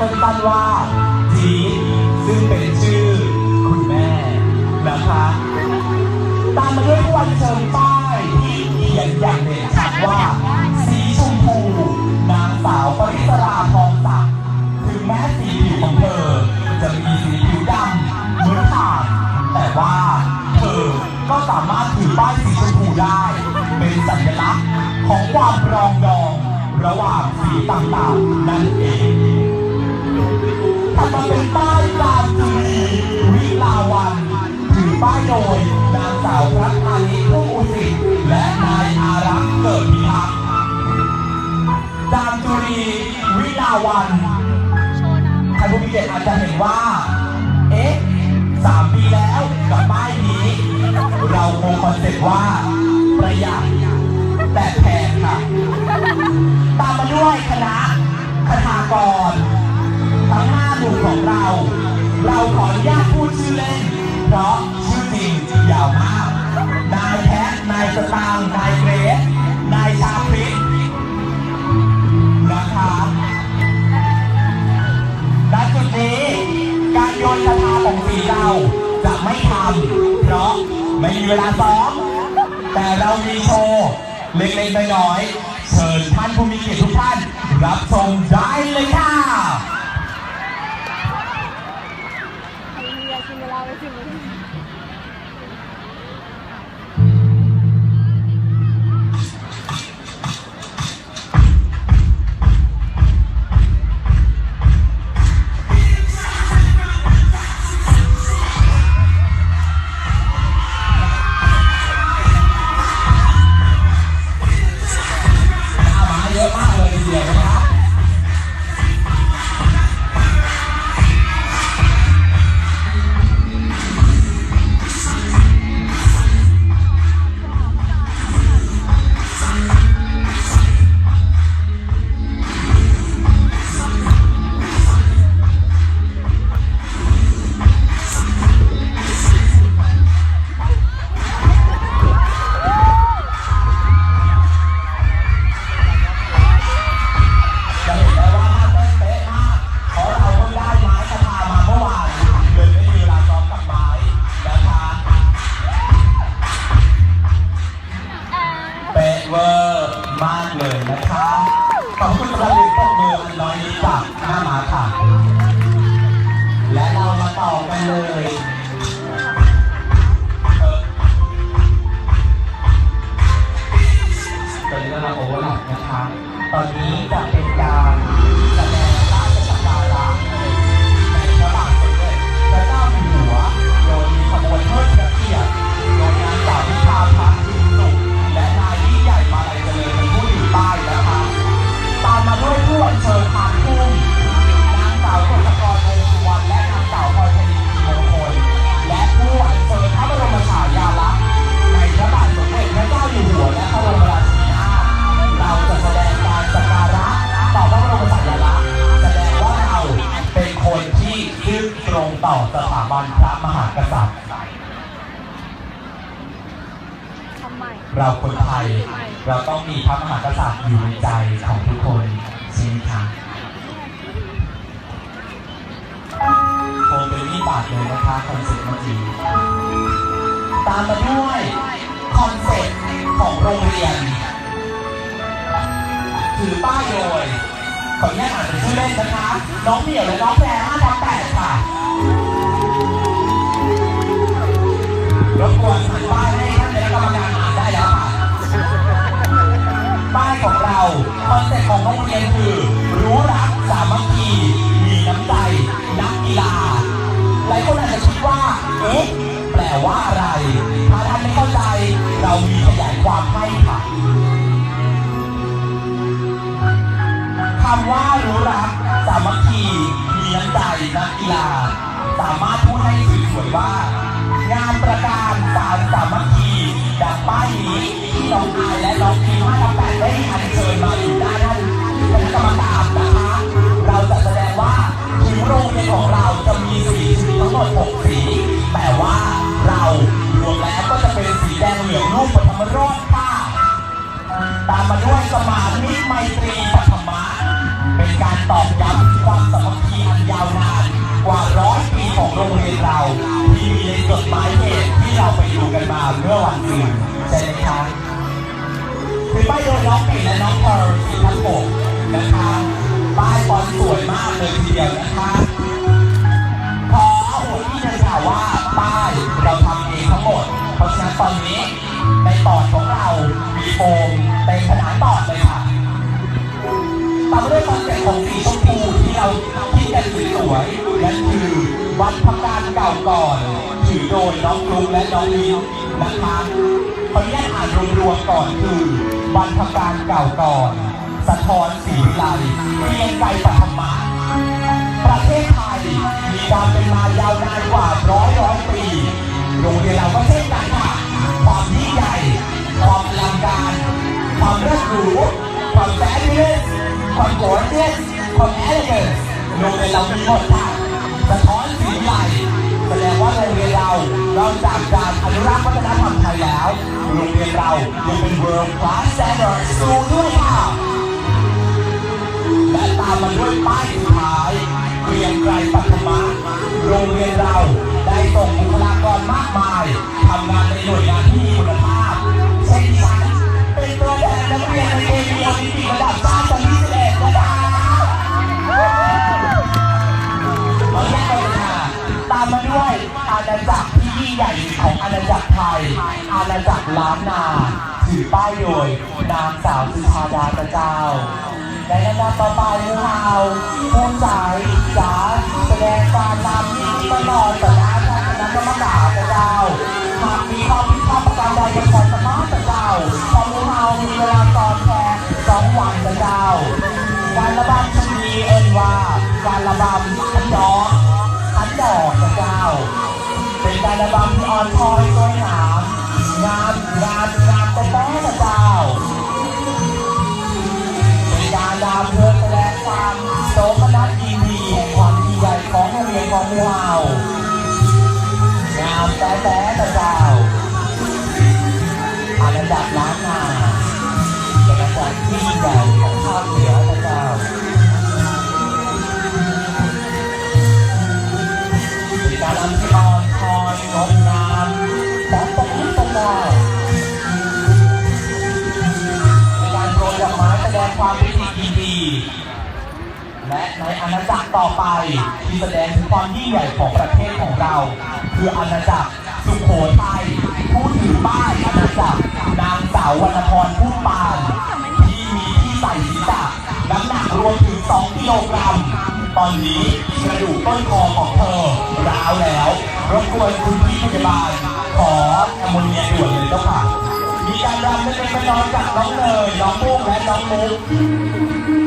สั้นๆว่าจีซึ่งเป็นชื่อคุณแม่นะคะตามมาด้วยวันเชิญป้ายที่เขียนอย่างเด่นชัดว่า สีชมพูนางสาวปริศราทองศักดิ์ถึงแม้สีผิวของเธอ จะมีสีผิวดำเหมือนถ่านแต่ว่าเธอก็สามารถถือป้ายสีชมพูได้ เป็นสัญลักษณ์ของความรองดอง ระหว่างสีต่างๆนั่นเอง ถัดมาเป็นป้ายตามจุลีวิลาวันถือป้ายโดยนางสาวรัตนานิพุ่งอุสิตและนายอารักษ์เกิดพิทักษ์จามจุรีวิลาวันท่านผู้มีเกียรติอาจจะเห็นว่า เอ๊ะสามปีแล้วกับป้ายนี้ เราคงคอนเซ็ปต์ว่าประหยัดแต่แพงค่ะ ตามมาด้วยคณะคณากร ของเรา เราขออนุญาตพูดชื่อเล่น เพราะชื่อจริงยาวมาก นายแพทนายสตางค์นายเกรซนายชาคริสนะครับณจุดนี้การโยนคาถาของสีเราจะไม่ทำเพราะไม่มีเวลาซ้อม แต่เรามีโชว์เล็กๆน้อยๆเชิญท่านผู้มีเกียรติทุกท่าน รับชมได้เลยค่ะ เลยนะคะ ขอบคุณสำหรับเด็กตบมืออันน้อยนี้จากหน้ามาค่ะ และเรามาต่อกันเลยเออตอนนี้เราโอเวอร์แลปนะคะ ตอนนี้จะเป็นการ เราคนไทย เราต้องมีพระมหากษัตริย์อยู่ในใจของทุกคนใช่ไหมคะคงเป็นวิบากเลยนะคะคอนเซ็ปต์เมื่อกี้ตามมาด้วยคอนเซ็ปต์ของโรงเรียน ถือป้ายโดยขออนุญาตอ่านเป็นชื่อเล่นนะคะ น้องเหมียวและน้องแพร5ทับ8ค่ะ คอนเซ็ปต์ของโรงเรียนคือ รู้รักสามัคคีมีน้ำใจ นักกีฬา หลายคนอาจจะคิดว่า เอ๊ะ แปลว่าอะไร ถ้าท่านไม่เข้าใจ เรามีขยายความให้ค่ะคำว่ารู้รักสามัคคีมีน้ำใจนักกีฬา สามารถพูดให้สวยๆว่า งานประการสารสามัคคีดังป้ายนี้ที่น้องอายและน้องพีมาทั้งแปดได้อัญเชิญมาอยู่ด้านท่านคณะกรรมการนะคะ เราจะแสดงว่าถึงโรงเรียนของเราจะมีสีทั้งหมด6สีแต่ว่าเรารวมแล้วก็จะเป็นสีแดงเหลืองรูปปฐมรสค่ะตามมาด้วยสมานมิไมตรีปัทมะเป็นการตอกย้ำความสามัคคี กว่าร้อยปีของโรงเรียนเราที่มีในจดหมายเหตุที่เราไปดูกันมาเมื่อวันก่นใช่ไหมคะคือป้ายโดนน้องปีและน้องเพอร์ที่ทั้งหกนะคะป้ายบอลสวยมากเลยทีเดียวนะคะขอหัวที่จะกล่าวว่าป้ายเราทำเองทั้งหมด เพราะฉะนั้นตอนนี้ในปอดของเรามีโฟมเป็นขนาดปอดเลยค่ะตามด้วยคอนเซ็ปของสีชมพู เราคิดกันสวยนั่นคือวันพักการเก่าก่อนถือโดยน้องฟลุ๊กและน้องมิ้นะคะขออนุญาตอ่านรวมๆก่อนคือวันพักการเก่าก่อน สะท้อนสีวิไลเรียงไกรปฐมะประเทศไทยมีความเป็นมายาวนานกว่าร้อยร้อยปี โรงเรียนเราก็เช่นกันค่ะความยิ่งใหญ่ความอลังการ ความเลิศหรูความแฟชั่นความโกรธเย สความเอเลเกนโรงเรียนเรามีหมดค่ะสะท้อนสีใหญ่แสดงว่าโรงเรียนเรานอกจากการอนุรักษ์วัฒนธรรมไทยแล้วโรงเรียนเรายังเป็น world class standard school ด้วยค่ะและตามมาด้วยป้ายสุดท้ายเรียงไกรปัทมะโรงเรียนเราได้ส่งบุคลากรมากมายทำงานในหน่วยงานที่มีคุณภาพเช่นฉันเป็นตัวแทนนักเรียนในเอเชียโอลิมปิกระดับชาติ มมาด้วยอาณาจักรที่ยิ่งใหญ่ของอาณาจักรไทย อาณาจักรล้านนาถือป้ายโดยนางสาวสุชาดาพระเจ้าในลำดับต่อไปพวกเราภูมิใจจ๋าแสดงการนำตลอดต่อหน้าท่านคณะกรรมการพระเจ้าหากมีความผิดพลาดประการใดเป็นความสมารถพระเจ้าพอพวกเรามีเวลาตอนแค่สองวันพระเจ้าการระบำชนีเอินว่าการระบำ รระบำที่อ่อนคอยสวหนามงานงานงา อาณาจักรต่อไปที่แสดงถึงความยิ่งใหญ่ของประเทศของเรา คืออาณาจักรสุโขทัยผู้ถือป้ายอาณาจักรนางสาววรรณพรผู้ปานที่มีที่ใส่ศีรษะน้ำหนักรวมถึง 2 กิโลกรัม ตอนนี้กระดูกต้นคอของเธอร้าวแล้วรบกวนคุณพี่พยาบาลขอแอมโมเนียด่วนเลยเจ้าค่ะมีการรำเล็กๆน้อยๆจากน้องเนยน้องมุกและน้องมุก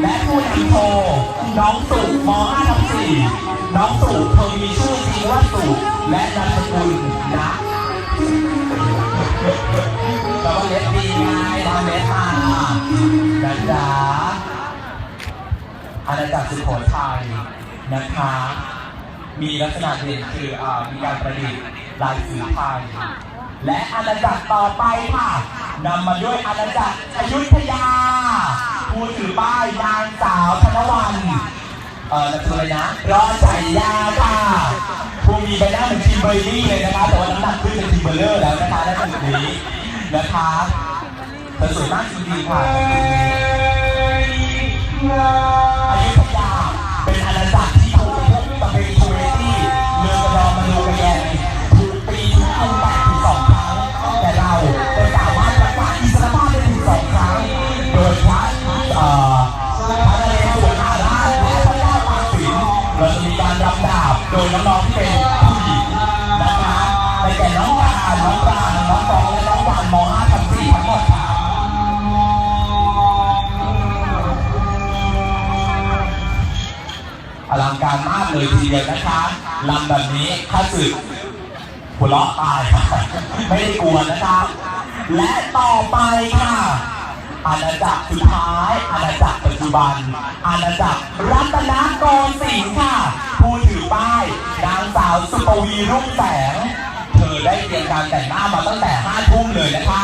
และผู้นำโชว์น้องสุม5ทับ4น้องสุเธอมีชื่อจริงว่าสุและนามสกุลนะต่ว่าเล็บดีไงทำเล็บมานะจ๊ะอาณาจักรสุโขทัยนะคะ มีลักษณะเด่นคืออมีการประดิษฐ์ลายสื่อไทยและอาณาจักรต่อไปค่ะนำมาด้วยอาณาจักรอยุธยา ผู้ถือป้ายนางสาวธนวันเอ่อนามสกุลอะไรนะรอใจยาค่ะผู้มีใบหน้าเหมือนทิมเบอร์รี่เลยนะคะแต่ว่าน้ำหนักขึ้นเป็นทีมเบอร์เลอร์แล้วนะคะในจุดนี้นะคะเธอสวยมากจริงๆค่ะ การมากเลยทีเดียวนะคะลำแบบนี้ข้าศึกหัวเราะตายไม่ได้กลัวนะครับ และต่อไปค่ะอาณาจักรสุดท้ายอาณาจักรปัจจุบัน อาณาจักรรัตนโกสินทร์ค่ะ ผู้ถือป้ายนางสาวสุปวีรุ่งแสง เธอได้เตรียมการแต่งหน้ามาตั้งแต่ห้าทุ่มเลยนะคะ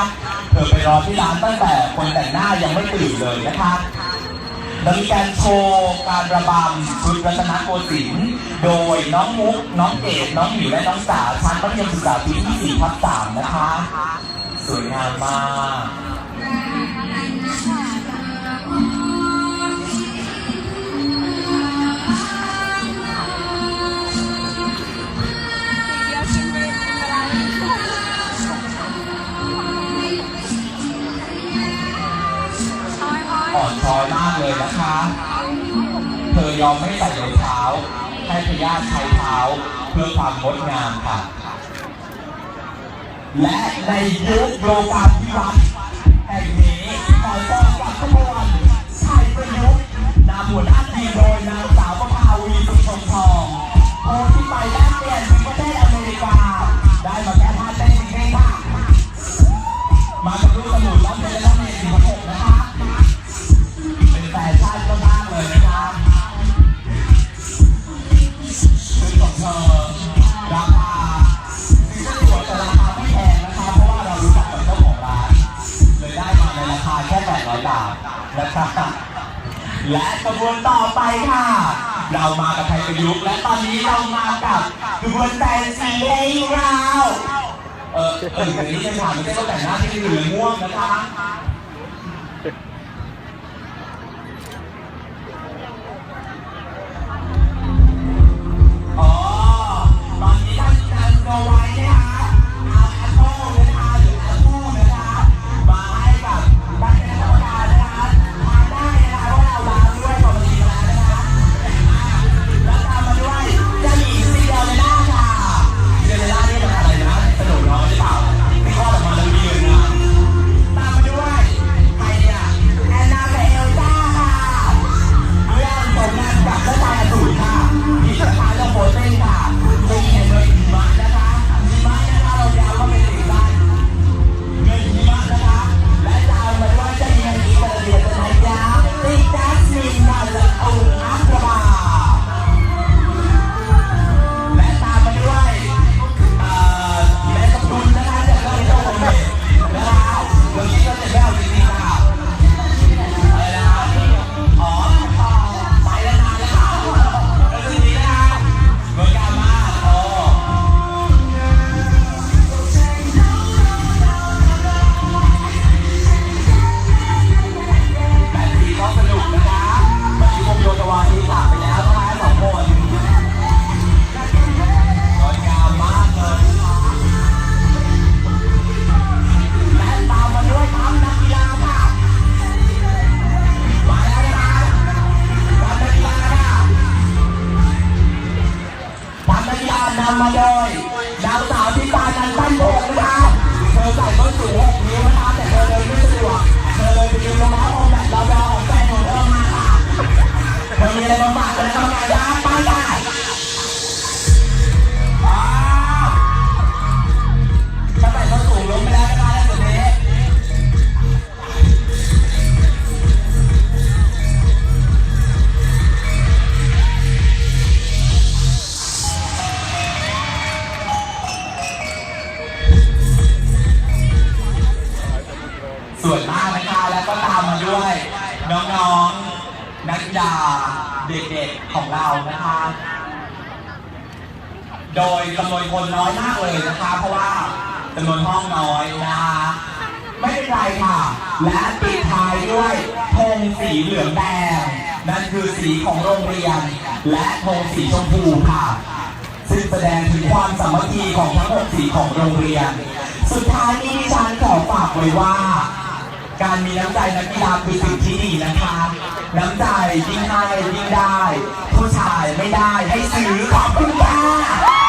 เธอไปรอที่ร้านตั้งแต่คนแต่งหน้ายังไม่ตื่นเลยนะคะ แล้วมีการโชว์การระบำชุดรัตนโกสินทร์โดยน้องมุก น้องเกดน้องหมิวและน้องสาวชั้นมัธยมศึกษาปีที่4ทับ3นะคะ สวยงามมาก เลยนะคะ เธอยอมไม่ใส่รองเท้า ให้พญาใช้เท้าเพื่อความงดงามค่ะ และในยุคโรลกาภิวัตนแห่งนี้ขอต้อนรับทุกคนชายประยุทธ์นำหัวหน้าทีมโดยนางสาว อไปค่ะ เรามากับไทยประยุกต์และตอนนี้เรามากับขบวนแฟนซีเอ้รา เออเอออย่างนี้จะถามไม่ใช่ว่าแต่งหน้าที่เหลืองม่วงนะคะ นักกีฬานำมาโดยดาวสาวทิตานันตั้นโบกนะคะเธอใส่ต้นสูงหกนิ้วนะคะแต่เธอเดินไม่สะดวกเธอเลยไปยืมรองเท้าองแบบเราไปเอาของแฟนของเธอมาค่ะเธอมีอะไรมาฝากกันนะครับงานยากไปได้ คนน้อยมากเลยนะคะ เพราะว่าจำนวนห้องน้อยนะคะ ไม่เป็นไรค่ะ และปิดท้ายด้วยธงสีเหลืองแดง นั่นคือสีของโรงเรียน และธงสีชมพูค่ะ ซึ่งแสดงถึงความสามัคคีของทั้งหกสีของโรงเรียน สุดท้ายนี้ดิฉันขอฝากไว้ว่า การมีน้ำใจนักกีฬาคือสิ่งที่ดีนะคะ น้ำใจยิ่งให้ยิ่งได้ ผู้ชายไม่ได้ให้ซื้อขอบคุณค่ะ